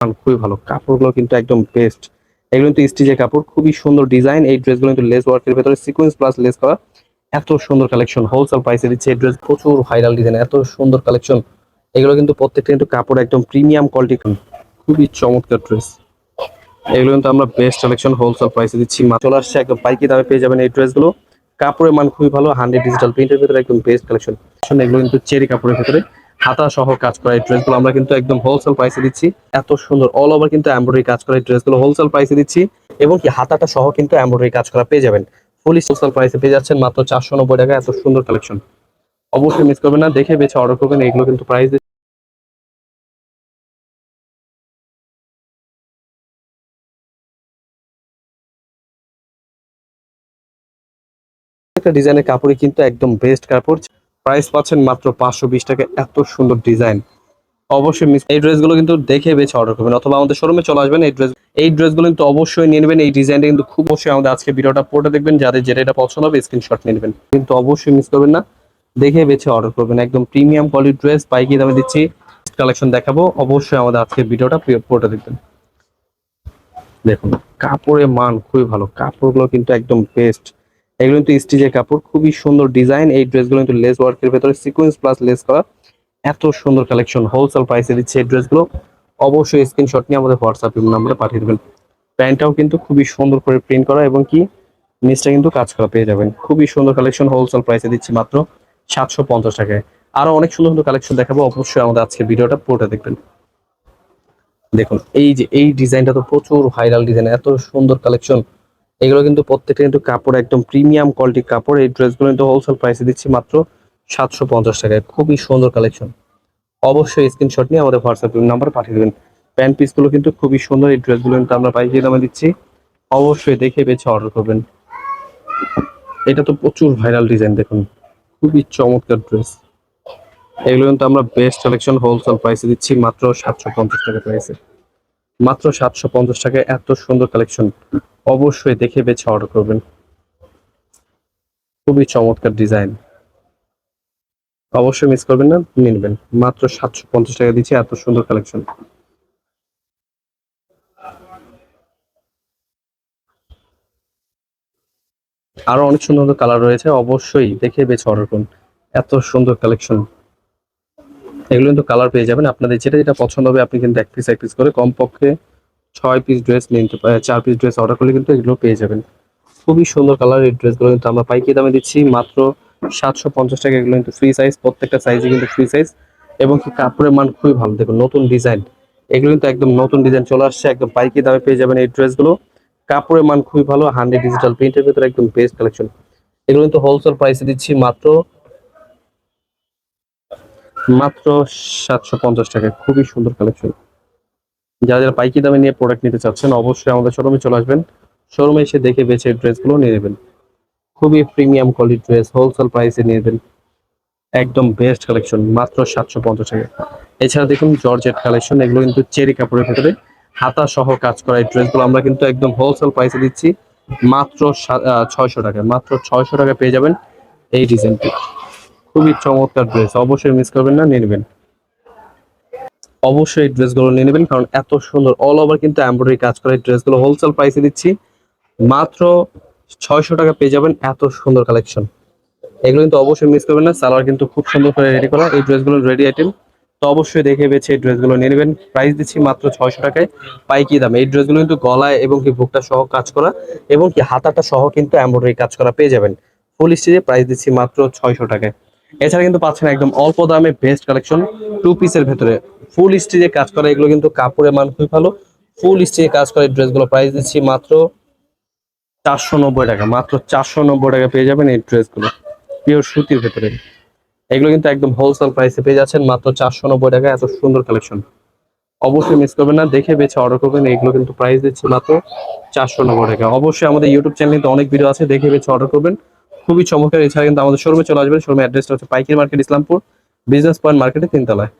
খুবই ভালো। কাপড়গুলো কিন্তু একদম বেস্ট এগুলো কিন্তু স্টিচের কাপড়, খুবই সুন্দর ডিজাইন এই ড্রেসগুলো কিন্তু লেস ওয়ার্কের ভেতরে সিকোয়েন্স প্লাস লেস করা এত সুন্দর কালেকশন হোলসেল প্রাইসে দিচ্ছে এই ড্রেস প্রচুর ভাইরাল ডিজাইন এত সুন্দর কালেকশন এগুলো কিন্তু প্রত্যেকটা কিন্তু কাপড় একদম প্রিমিয়াম কোয়ালিটি খুবই চমৎকার ড্রেস এগুলো কিন্তু আমরা বেস্ট কালেকশন হোলসেল প্রাইসে দিচ্ছি। চলে আসছে একদম পাইকি দামে পেয়ে যাবেন এই ড্রেসগুলো কাপড়ের মান খুবই ভালো হান্ড্রেড ডিজিটাল প্রিন্টের ভিতরে একদম বেস্ট কালেকশন এগুলো কিন্তু চেরি কাপড়ের ভিতরে। হাতা সহ কাজ করা এই ড্রেসগুলো আমরা কিন্তু একদম হোলসেল প্রাইসে দিচ্ছি। এত সুন্দর অল ওভার কিন্তু এমব্রয়ডারি কাজ করা এই ড্রেসগুলো হোলসেল প্রাইসে দিচ্ছি এবং কি হাতাটা সহ কিন্তু এমব্রয়ডারি কাজ করা পেয়ে যাবেন। ফুলি হোলসেল প্রাইসে পেয়ে যাচ্ছেন মাত্র চারশো নব্বই টাকা, এত সুন্দর কালেকশন অবশ্যই মিস করবেন না, দেখে বেছে অর্ডার করবেন, এগুলো কিন্তু প্রাইস একটা ডিজাইনের কাপড়ই কিন্তু একদম বেস্ট কাপড়। প্রাইস পাচ্ছেন মাত্র পাঁচশো বিশ টাকা। এত সুন্দর ডিজাইন। অবশ্যই মিস এই ড্রেসগুলো কিন্তু দেখে বেছে অর্ডার করবেন, অথবা আমাদের শোরুমে চলে আসবেন, এই ড্রেস এই ড্রেসগুলো কিন্তু অবশ্যই নিয়ে নেবেন, এই ডিজাইনটা কিন্তু খুব অবশ্যই আমাদের আজকে ভিডিওটা পড়ে দেখবেন, যাদের যেটা এটা পছন্দ হবে স্ক্রিনশট নিয়ে নেবেন। কিন্তু অবশ্যই মিস করবেন না, দেখে বেছে অর্ডার করবেন। একদম প্রিমিয়াম কোয়ালিটি ড্রেস পাইকি দামে দিচ্ছি কালেকশন দেখাবো, অবশ্যই আমাদের আজকে ভিডিওটা পড়ে দেখবেন। দেখুন, কাপড়ের মান খুবই ভালো, কাপড়গুলো কিন্তু একদম বেস্ট এগুলো কিন্তু স্টিচের কাপড়, খুবই সুন্দর ডিজাইন। এই ড্রেসগুলো কিন্তু লেস ওয়ার্কের ভেতরে সিকোয়েন্স প্লাস লেস করা। এত সুন্দর কালেকশন হোলসেল প্রাইসে দিচ্ছে এই ড্রেসগুলো। অবশ্যই স্ক্রিনশট নিয়ে আমাদের হোয়াটসঅ্যাপ নাম্বারে পাঠিয়ে দেবেন। প্যান্টটাও কিন্তু খুবই সুন্দর করে প্রিন্ট করা এবং কি, নিচটা কিন্তু কাজ করা, পেয়ে যাবেন। খুবই সুন্দর কালেকশন হোলসেল প্রাইসে দিচ্ছি মাত্র সাতশো পঞ্চাশ টাকায়। আরও অনেক সুন্দর সুন্দর কালেকশন দেখাবো, অবশ্যই আমাদের আজকে ভিডিওটা পুরোটা দেখবেন। দেখুন, এই যে, এই ডিজাইনটা তো প্রচুর ভাইরাল ডিজাইন এত সুন্দর কালেকশন এগুলো কিন্তু প্রত্যেকটা কিন্তু কাপড় একদম প্রিমিয়াম কোয়ালিটির কাপড়। এই ড্রেসগুলো কিন্তু হোলসেল প্রাইসে দিচ্ছি মাত্র সাতশো পঞ্চাশ টাকায়। খুবই সুন্দর কালেকশন অবশ্যই স্ক্রিনশট নিয়ে আমাদের হোয়াটসঅ্যাপ নাম্বার পাঠিয়ে দেবেন। প্যান্ট পিসগুলো কিন্তু খুবই সুন্দর। এই ড্রেসগুলো কিন্তু আমরা পাইকারি দামে দিচ্ছি। অবশ্যই দেখে বেছে অর্ডার করবেন। এটা তো প্রচুর ভাইরাল ডিজাইন দেখুন। খুবই চমৎকার ড্রেস এগুলো কিন্তু আমরা বেস্ট কালেকশন হোলসেল প্রাইসে দিচ্ছি মাত্র সাতশো পঞ্চাশ টাকা প্রাইসে মাত্র সাতশো পঞ্চাশ টাকায় এত সুন্দর কালেকশন অবশ্যই দেখে বেছে অর্ডার করবেন। খুবই চমৎকার ডিজাইন অবশ্যই মিস করবেন না, নিয়ে নেবেন। মাত্র সাতশো পঞ্চাশ টাকা দিচ্ছে এত সুন্দর কালেকশন আরও অনেক সুন্দর কালার রয়েছে, অবশ্যই দেখে বেছে অর্ডার করুন। এত সুন্দর কালেকশন এগুলো কিন্তু কালার পেয়ে যাবেন। আপনাদের যেটা যেটা পছন্দ হবে, আপনি কিন্তু এক পিস এক পিস করে কমপক্ষে ছয় পিস ড্রেস নিতে চার পিস ড্রেস অর্ডার করলে কিন্তু এগুলো পেয়ে যাবেন। খুবই সুন্দর কালার এই ড্রেসগুলো কিন্তু আমরা পাইকারি দামে দিচ্ছি। মাত্র সাতশো পঞ্চাশ টাকা এগুলো কিন্তু ফ্রি সাইজ প্রত্যেকটা সাইজে কিন্তু ফ্রি সাইজ এবং কি কাপড়ের মান খুবই ভালো। দেখুন, নতুন ডিজাইন এগুলো কিন্তু একদম নতুন ডিজাইন চলে আসছে, একদম পাইকারি দামে পেয়ে যাবেন এই ড্রেসগুলো কাপড়ের মান খুবই ভালো হান্ড্রেড ডিজিটাল প্রিন্টের ভিতরে একদম বেস্ট কালেকশন এগুলো কিন্তু হোলসেল প্রাইসে দিচ্ছি মাত্র মাত্র সাতশো পঞ্চাশ টাকা। খুবই সুন্দর কালেকশন যারা যারা পাইকি দামে নিয়ে প্রোডাক্ট নিতে চাচ্ছেন, অবশ্যই আমাদের শোরুমে চলে আসবেন। শোরুমে এসে দেখে বেছে ড্রেসগুলো নিয়ে নেবেন। খুবই প্রিমিয়াম কোয়ালিটি ড্রেস হোলসেল প্রাইসে নিয়ে নেবেন। একদম বেস্ট কালেকশন মাত্র সাতশো পঞ্চাশ টাকা। এছাড়া দেখুন জর্জেট কালেকশন এগুলো কিন্তু চেরি কাপড়ের ভিতরে হাতা সহ কাজ করা এই ড্রেসগুলো আমরা কিন্তু একদম হোলসেল প্রাইসে দিচ্ছি। মাত্র ছয়শো টাকা, মাত্র ছয়শো টাকা পেয়ে যাবেন এই ডিজাইনটি খুবই চমৎকার ড্রেস অবশ্যই মিস করবেন না, নিয়ে নেবেন। অবশ্যই ড্রেসগুলো নিয়ে নেবেন, কারণ এত সুন্দর অল ওভার কিন্তু এমব্রয়ডারি কাজ করা। এই ড্রেসগুলো হোলসেল প্রাইসে দিচ্ছি। মাত্র ছয়শো টাকা পেয়ে যাবেন এত সুন্দর কালেকশন এগুলো কিন্তু অবশ্যই মিস করবেন না, সালোয়ার কিন্তু খুব সুন্দর করে রেডি করা। এই ড্রেসগুলো রেডি আইটেম তো অবশ্যই দেখে বেছে এই ড্রেসগুলো নিয়ে নেবেন। প্রাইস দিচ্ছি মাত্র ছয়শো টাকায়। পাইকি দামে। এই ড্রেসগুলো কিন্তু গলায় এবং কি বুকটা সহ কাজ করা এবং কি হাতাটা সহ কিন্তু এমব্রয়ডারি কাজ করা পেয়ে যাবেন। ফুল স্টিচে প্রাইস দিচ্ছি মাত্র ছয়শো টাকায়। এছাড়া কিন্তু পাচ্ছেন একদম অল্প দামে বেস্ট কালেকশন টু পিসের ভেতরে। ফুল স্টিচে কাজ করা, এগুলো কিন্তু কাপড়ের মান খুবই ভালো। ফুল স্টিচে কাজ করা ড্রেসগুলো প্রাইস দিচ্ছি মাত্র চারশো নব্বই টাকা, মাত্র চারশো নব্বই টাকা পেয়ে যাবেন এই ড্রেসগুলো পিওর সুতির ভেতরে। এগুলো কিন্তু একদম হোলসেল প্রাইসে পেয়ে যাচ্ছেন মাত্র চারশো নব্বই টাকা, এত সুন্দর কালেকশন অবশ্যই মিস করবেন না, দেখে বেছে অর্ডার করবেন, এগুলো কিন্তু প্রাইস দিচ্ছে মাত্র চারশো নব্বই টাকা। অবশ্যই আমাদের ইউটিউব চ্যানেলে কিন্তু অনেক ভিডিও আছে, দেখে বেছে অর্ডার করবেন। খুবই চমৎকার। এছাড়া কিন্তু আমাদের শোরুমে চলে আসবেন। শোরুমের অ্যাড্রেসটা হচ্ছে পাইকারি মার্কেট ইসলামপুর বিজনেস পয়েন্ট মার্কেটে তিনতলায়।